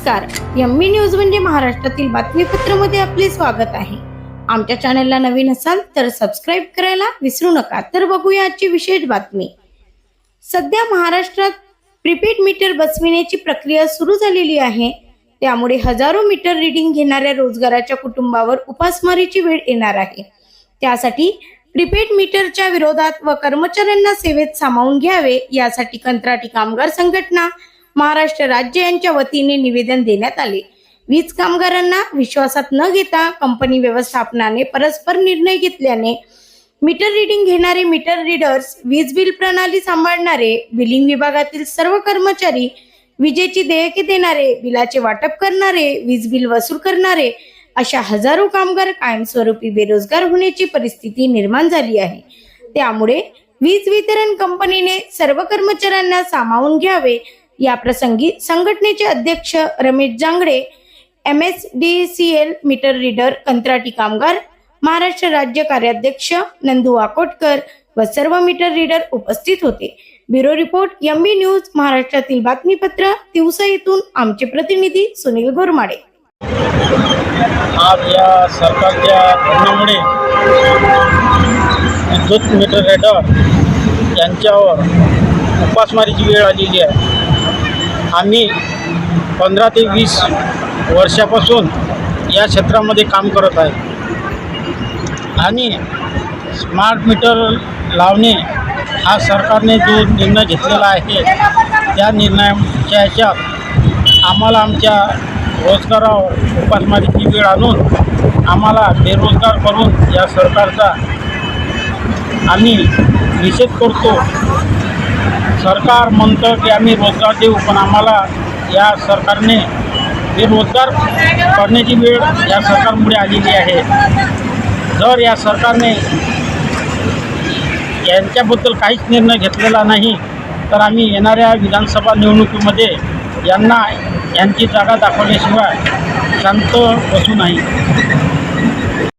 नमस्कार. Yummy news म्हणजे महाराष्ट्रातील बातमीपत्रामध्ये आपले स्वागत आहे. आमच्या चॅनलला नवीन असाल तर सबस्क्राईब करायला विसरू नका. तर बघूया आजची विशेष बातमी. सध्या महाराष्ट्रात प्रीपेड मीटर बसविण्याची प्रक्रिया सुरू झालेली आहे. त्यामुळे हजारो मीटर रिडिंग घेणाऱ्या रोजगाराच्या कुटुंबावर उपासमारीची वेळ येणार आहे. त्यासाठी प्रीपेड मीटरच्या विरोधात व कर्मचाऱ्यांना सेवेत सामावून घ्यावे यासाठी कंत्राटी कामगार संघटना महाराष्ट्र राज्य यांच्या वतीने निवेदन देण्यात आले. वीज कामगारांना विश्वासात न घेता कंपनी व्यवस्थापनाने परस्पर निर्णय घेतल्याने मीटर रिडिंग घेणारे मीटर रीडर्स वीज बिल प्रणाली सांभाळणारे बिलिंग विभागातील सर्व कर्मचारी विजेची देयके देणारे बिलाचे वाटप करणारे वीज बिल वसूल करणारे अशा हजारो कामगार कायमस्वरूपी बेरोजगार होण्याची परिस्थिती निर्माण झाली आहे. त्यामुळे वीज वितरण कंपनीने सर्व कर्मचाऱ्यांना सामावून घ्यावे या प्रसंगी संघटनेचे अध्यक्ष Ramesh Jangade M S D C L meter reader कंत्राटी कामगार महाराष्ट्र राज्य कार्याध्यक्ष नंदू वाकोटकर व सर्व मीटर रीडर उपस्थित होते. ब्युरो रिपोर्ट एमबी न्यूज महाराष्ट्रातील बातमीपत्र दिवसा येथून आमचे प्रतिनिधी सुनील गोरमाडे. आज या सरकारच्या धोरणामुळे विद्युत मीटर रेडर यांच्यावर उपासमारीची वेळ आलेली आहे. आम्ही पंधरा ते वीस वर्षापासून या क्षेत्रामध्ये काम करत आहे. आणि स्मार्ट मीटर लावणे हा सरकारने जो निर्णय घेतलेला आहे त्या निर्णयाच्या ह्याच्यात आम्हाला आमच्या रोजगारावर उपासमारीची वेळ आणून आम्हाला बेरोजगार करून या सरकारचा आम्ही निषेध करतो. सरकार म्हणतं की आम्ही रोजगार देऊ पण आम्हाला या सरकारने बेरोजगार करण्याची वेळ या सरकारमुळे आलेली आहे. जर या सरकारने यांच्याबद्दल काहीच निर्णय घेतलेला नाही तर आम्ही येणाऱ्या विधानसभा निवडणुकीमध्ये यांना यांची जागा दाखवल्याशिवाय शांत बसू नाही.